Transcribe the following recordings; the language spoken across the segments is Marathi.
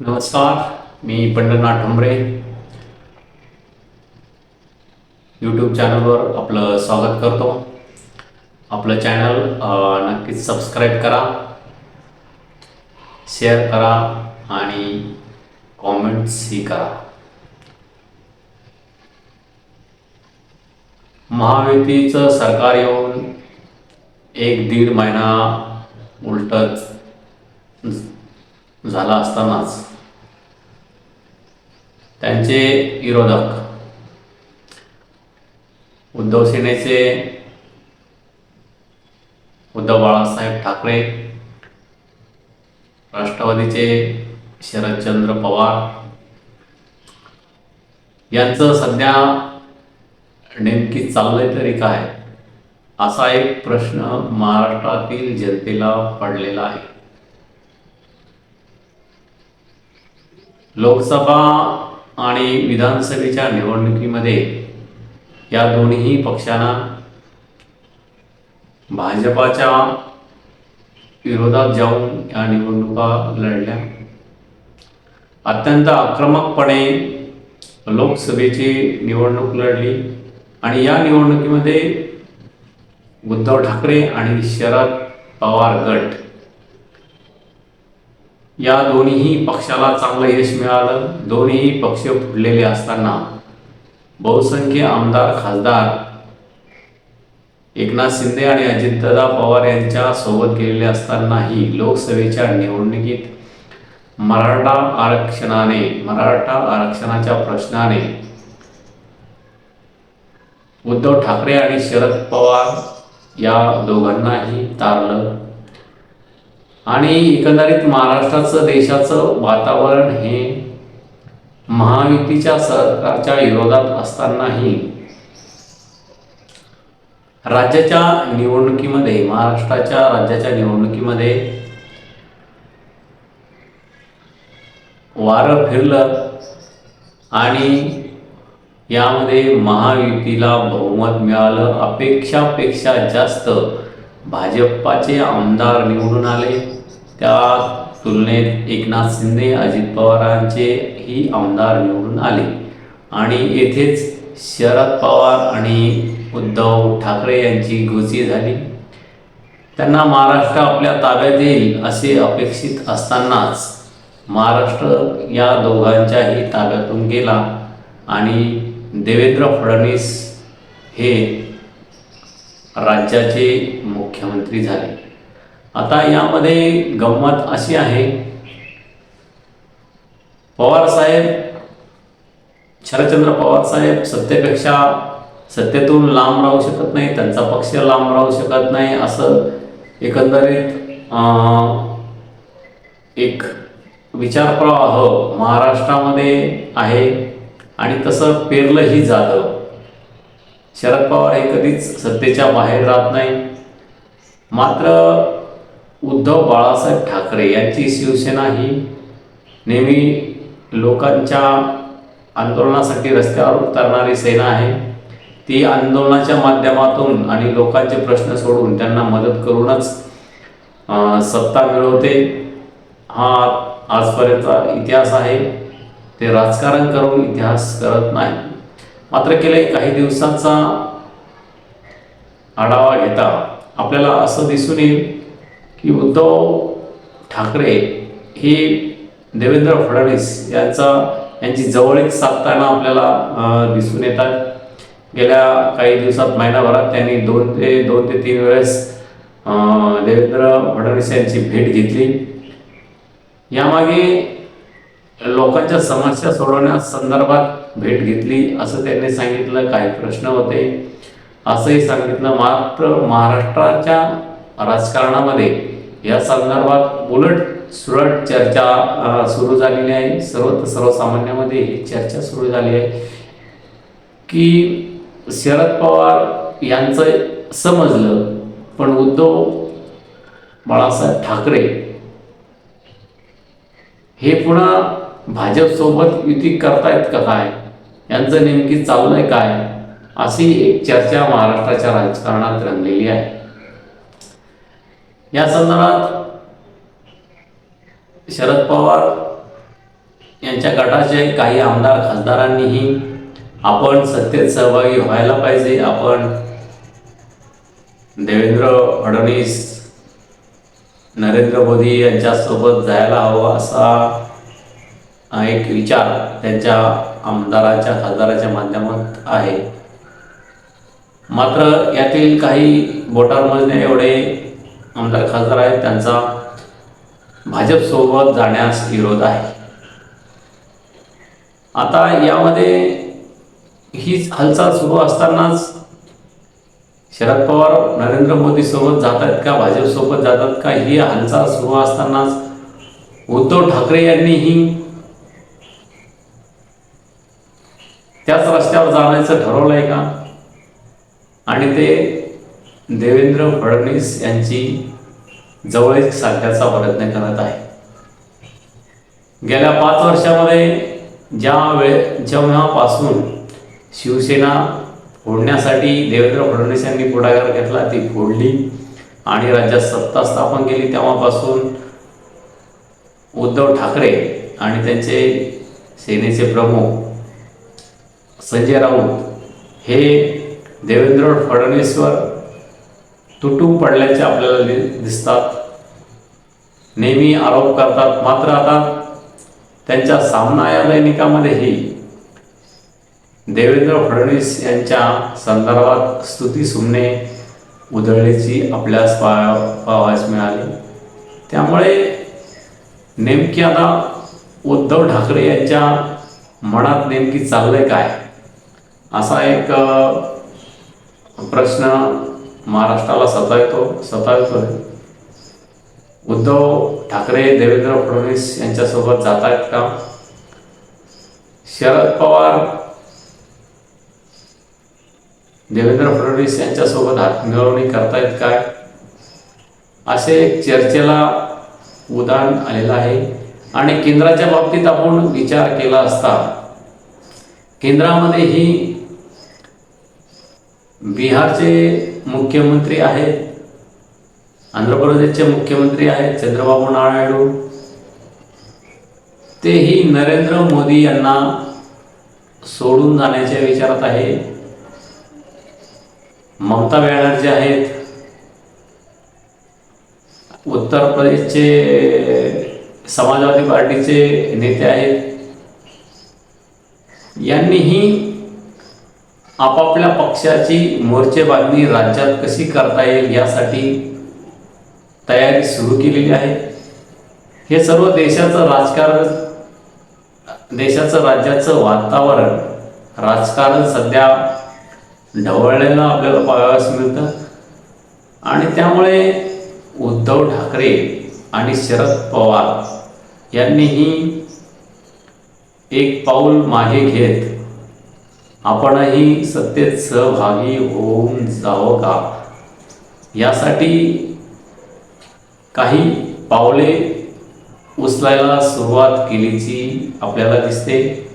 नमस्कार मी पंढरनाथ ठोंबरे यूट्यूब चॅनलवर आपलं स्वागत करतो. आपलं चॅनल नक्कीच सबस्क्राईब करा शेअर करा आणि कॉमेंट्सही करा. महायुतीचं सरकार येऊन एक दीड महिना उलटच झाला असतानाच. त्यांचे विरोधक उद्धव सेनेचे उद्धव बाळासाहेब ठाकरे राष्ट्रवादीचे शरदचंद्र पवार यांचं सध्या नेमकी चाललंय तरी काय? असा एक प्रश्न महाराष्ट्रातील जनतेला पडलेला आहे. लोकसभा आणि विधानसभेच्या निवडणुकीमध्ये या दोन्ही पक्षांना भाजपाच्या विरोधात जाऊन या निवडणुका लढल्या. अत्यंत आक्रमकपणे लोकसभेची निवडणूक लढली आणि या निवडणुकीमध्ये उद्धव ठाकरे आणि शरद पवार गट या दोन्ही पक्षाला चांगलं यश मिळालं. दोन्ही पक्ष फुटलेले असताना बहुसंख्य आमदार खासदार एकनाथ शिंदे आणि अजितदादा पवार यांच्या सोबत गेलेले असतानाही लोकसभेच्या निवडणुकीत मराठा आरक्षणाने मराठा आरक्षणाच्या प्रश्नाने उद्धव ठाकरे आणि शरद पवार या दोघांनाही तारलं आणि एकंदरीत महाराष्ट्राचं देशाचं वातावरण हे महायुतीच्या सरकारच्या विरोधात असतानाही राज्याच्या निवडणुकीमध्ये महाराष्ट्राच्या राज्याच्या निवडणुकीमध्ये वारं फिरलं आणि यामध्ये महायुतीला बहुमत मिळालं. अपेक्षापेक्षा जास्त भाजपाचे आमदार निवडून आले. त्या तुलनेत एकनाथ शिंदे अजित पवारांचे ही आमदार निवडून आले. आणि येथेच शरद पवार आणि उद्धव ठाकरे यांची घोषी झाली. त्यांना महाराष्ट्र आपल्या ताब्यात येईल असे अपेक्षित असतानाच महाराष्ट्र या दोघांच्याही ताब्यातून गेला. आणि देवेंद्र फडणवीस हे राज्याचे मुख्यमंत्री झाले. आता यामध्ये गंमत अशी आहे पवार साहेब शरदचंद्र पवार साहेब सत्तेपेक्षा सत्तेतून लांब राहू शकत नाही त्यांचा पक्ष लांब राहू शकत नाही असं एकंदरीत एक विचारप्रवाह महाराष्ट्रामध्ये आहे. आणि तसं पेरलंही जातं शरद पवार हे कधीच सत्तेच्या बाहेर राहत नाही. मात्र उद्धव बाळासाहेब ठाकरे यांची शिवसेना ही नेहमी लोकांच्या आंदोलनासाठी रस्त्यावर उतरणारी सेना आहे. ती आंदोलनाच्या माध्यमातून आणि लोकांचे प्रश्न सोडून त्यांना मदत करूनच सत्ता मिळवते. हा आजपर्यंतचा इतिहास आहे. ते राजकारण करून इतिहास करत नाही मात्र गेल्या काही दिवसांचा आढावा घेता आपल्याला असं दिसून येईल की उद्धव ठाकरे ही देवेंद्र फडणवीस यांचा यांची जवळीक साधताना आपल्याला दिसून येतात. गेल्या काही दिवसात महिनाभरात त्यांनी दोन ते दोन ते तीन वेळेस देवेंद्र फडणवीस यांची भेट घेतली. यामागे लोकांच्या समस्या सोडवण्या संदर्भात भेट घेतली असं त्यांनी सांगितलं काही प्रश्न होते. असंही सांगितलं मात्र महाराष्ट्राच्या राजकारणामध्ये या संदर्भात उलट सुरट चर्चा सुरू झालेली आहे. सर्व सर्वसामान्यामध्ये ही चर्चा सुरू झाली आहे की शरद पवार यांचं समजलं पण उद्धव बाळासाहेब ठाकरे हे पुन्हा भाजपसोबत युती करतायत का काय? यांचं नेमकी चाललंय काय? अशी एक चर्चा महाराष्ट्राच्या राजकारणात रंगलेली आहे. या संदर्भात शरद पवार यांच्या गटाचे काही आमदार खासदारांनीही आपण सत्तेत सहभागी व्हायला पाहिजे. आपण देवेंद्र फडणवीस नरेंद्र मोदी यांच्यासोबत जायला हवं असा एक विचार त्यांच्या आमदाराच्या खासदाराच्या माध्यमात आहे. मात्र यातील काही बोटार एवढे आमदार खासदार आहेत त्यांचा भाजपसोबत जाण्यास विरोध आहे. आता यामध्ये हीच हालचाल सुरू असतानाच शरद पवार नरेंद्र मोदी सोबत जात आहेत का भाजपसोबत जातात का ही हालचाल सुरू असतानाच उद्धव ठाकरे यांनीही त्याच रस्त्यावर जाण्याचं ठरवलंय का? आणि ते देवेंद्र फडणवीस यांची जवळीक साधण्याचा प्रयत्न करत आहे. गेल्या पाच वर्षामध्ये ज्या वेळे जेव्हापासून शिवसेना फोडण्यासाठी देवेंद्र फडणवीस यांनी पुढाकार घेतला ती फोडली आणि राज्यात सत्ता स्थापन केली तेव्हापासून उद्धव ठाकरे आणि त्यांचे सेनेचे प्रमुख संजय राऊत हे देवेंद्र फडणवीसवर तुटून पडल्याचे आपल्याला दिसतात. नेहमी आरोप करतात. मात्र आता त्यांच्या सामना या दैनिकामध्येही देवेंद्र फडणवीस यांच्या संदर्भात स्तुती सुमने उधळल्याची आपल्यास पा पाहावयास मिळाली. त्यामुळे नेमकी आता उद्धव ठाकरे यांच्या मनात नेमकी चाललंय काय? असा एक प्रश्न महाराष्ट्राला सतावतो सतावतोय उद्धव ठाकरे देवेंद्र फडणवीस यांच्यासोबत जात आहेत का? शरद पवार देवेंद्र फडणवीस यांच्यासोबत हातमिळवणी करतायत काय असे एक चर्चेला उदाहरण आलेलं आहे. आणि केंद्राच्या बाबतीत आपण विचार केला असता केंद्रामध्ये ही बिहारचे मुख्यमंत्री आहेत आंध्र प्रदेशचे मुख्यमंत्री आहेत चंद्रबाबू नायडू. तेही नरेंद्र मोदी यांना सोडून जाण्याच्या विचारात आहे. ममता बॅनर्जी आहेत. उत्तर प्रदेशचे समाजवादी पार्टीचे नेते आहेत. यांनीही आपापल्या पक्षाची मोर्चेबांधणी राज्यात कशी करता येईल यासाठी तयारी सुरू केलेली आहे. हे सर्व देशाचं राजकारण देशाचं राज्याचं वातावरण राजकारण सध्या ढवळलेलं आपल्याला पाहावयास मिळतं. आणि त्यामुळे उद्धव ठाकरे आणि शरद पवार यांनीही एक पाऊल मागे घेत आपणही सत्तेत सहभागी होऊन जावं का? यासाठी काही पावले उचलायला सुरुवात केलीची आपल्याला दिसते.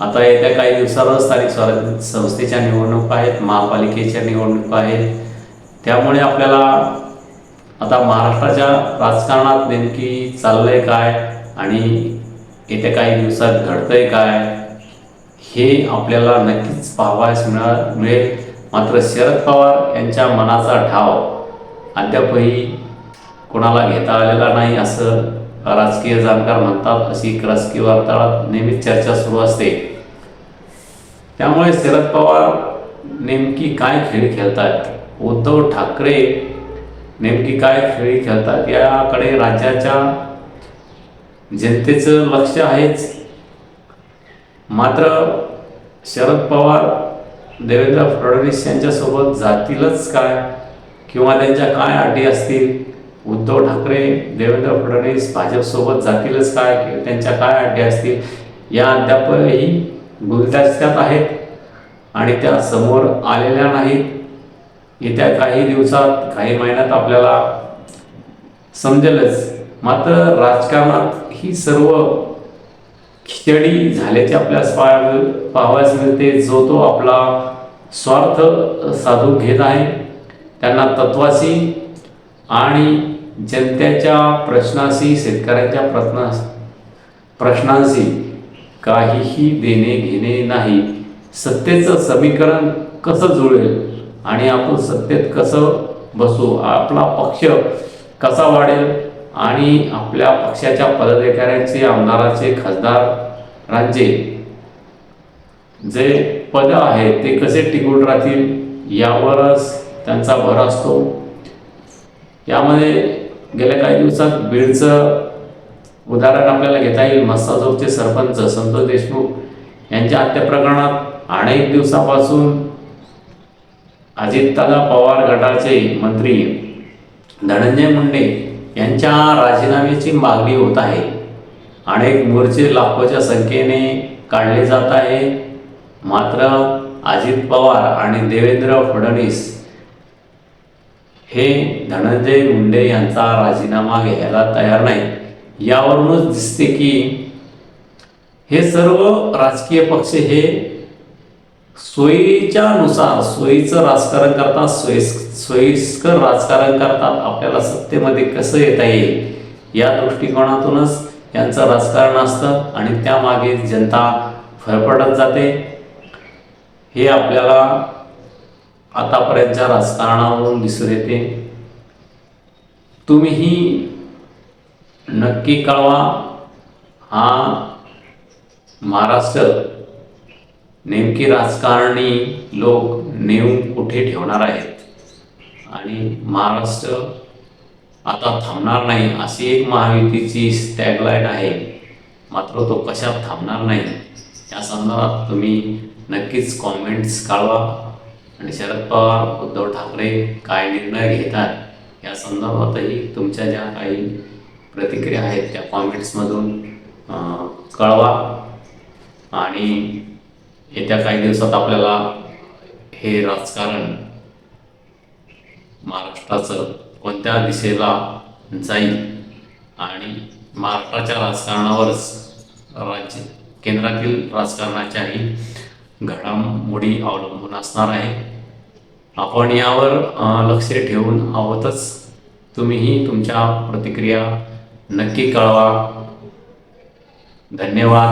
आता येत्या काही दिवसांवर स्थानिक स्वराज्य संस्थेच्या निवडणुका आहेत महापालिकेच्या निवडणुका आहेत. त्यामुळे आपल्याला आता महाराष्ट्राच्या राजकारणात नेमकी चाललंय काय आणि येत्या काही दिवसात घडतंय काय? हे आपल्याला नक्कीच पाहावयास मिळा मिळेल. मात्र शरद पवार यांच्या मनाचा ठाव अद्यापही कोणाला घेता आलेला नाही असं राजकीय जाणकार म्हणतात अशी एक राजकीय वार्ताळात नेहमीच चर्चा सुरू असते. त्यामुळे शरद पवार नेमकी काय खेळ खेळतात? उद्धव ठाकरे नेमकी काय खेळी खेळतात? याकडे राज्याच्या जनतेचं लक्ष आहेच. मात्र शरद पवार देवेंद्र फडणवीस यांच्यासोबत जातीलच काय? किंवा त्यांच्या काय अटी असतील? उद्धव ठाकरे देवेंद्र फडणवीस भाजपसोबत जातीलच काय? किंवा त्यांच्या काय अटी असतील? या अद्यापही गुलदस्त्यात आहेत आणि त्या समोर आलेल्या नाहीत. येत्या काही दिवसात काही महिन्यात आपल्याला समजेलच. मात्र राजकारणात ही सर्व खिचडी झाल्याचे आपल्यास पाहाय पाहावयास मिळते जो तो आपला स्वार्थ साधून घेत आहे. त्यांना तत्वाशी आणि जनतेच्या प्रश्नाशी शेतकऱ्यांच्या प्रश्ना प्रश्नांशी काहीही देणे घेणे नाही. सत्तेचं समीकरण कसं जुळेल आणि आपण सत्तेत कसं बसू? आपला पक्ष कसा वाढेल? आणि आपल्या पक्षाच्या पदाधिकाऱ्यांचे आमदाराचे खासदारांचे जे पद आहेत ते कसे टिकून राहतील यावरच त्यांचा भर असतो. यामध्ये गेल्या काही दिवसात बीडचं उदाहरण आपल्याला घेता येईल. मस्ताजोगचे सरपंच संतोष देशमुख यांच्या हत्या प्रकरणात अनेक दिवसापासून अजितदादा पवार गटाचे मंत्री धनंजय मुंडे यांच्या राजीनाम्याची मागणी होत आहे. अनेक मोर्चे लाखोच्या संख्येने काढले जात आहे. मात्र अजित पवार आणि देवेंद्र फडणवीस हे धनंजय मुंडे यांचा राजीनामा घ्यायला तयार नाही यावरूनच दिसते की हे सर्व राजकीय पक्ष हे सोयीच्या नुसार सोयीचं राजकारण करतात सोयी सोयीस्कर राजकारण करतात आपल्याला सत्तेमध्ये कसं येता येईल? या दृष्टिकोनातूनच यांचं राजकारण असतं आणि त्यामागे जनता फरफडत जाते. हे आपल्याला आतापर्यंतच्या राजकारणावरून दिसून येते. तुम्हीही नक्की कळवा हा महाराष्ट्र नेमकी राजकारणी लोक नेऊन कुठे ठेवणार आहेत? आणि महाराष्ट्र आता थांबणार नाही अशी एक महायुतीची टॅगलाईन आहे. मात्र तो कशात थांबणार नाही? या संदर्भात तुम्ही नक्कीच कॉमेंट्स कळवा आणि शरद पवार उद्धव ठाकरे काय निर्णय घेतात? या संदर्भातही तुमच्या ज्या काही प्रतिक्रिया आहेत त्या कॉमेंट्समधून कळवा. आणि येत्या काही दिवसात आपल्याला हे राजकारण महाराष्ट्राचं कोणत्या दिशेला जाईल आणि महाराष्ट्राच्या राजकारणावरच राज्य केंद्रातील राजकारणाच्याही घडामोडी अवलंबून असणार आहे. आपण यावर लक्ष ठेवून आहोतच. तुम्हीही तुमच्या प्रतिक्रिया नक्की कळवा. धन्यवाद.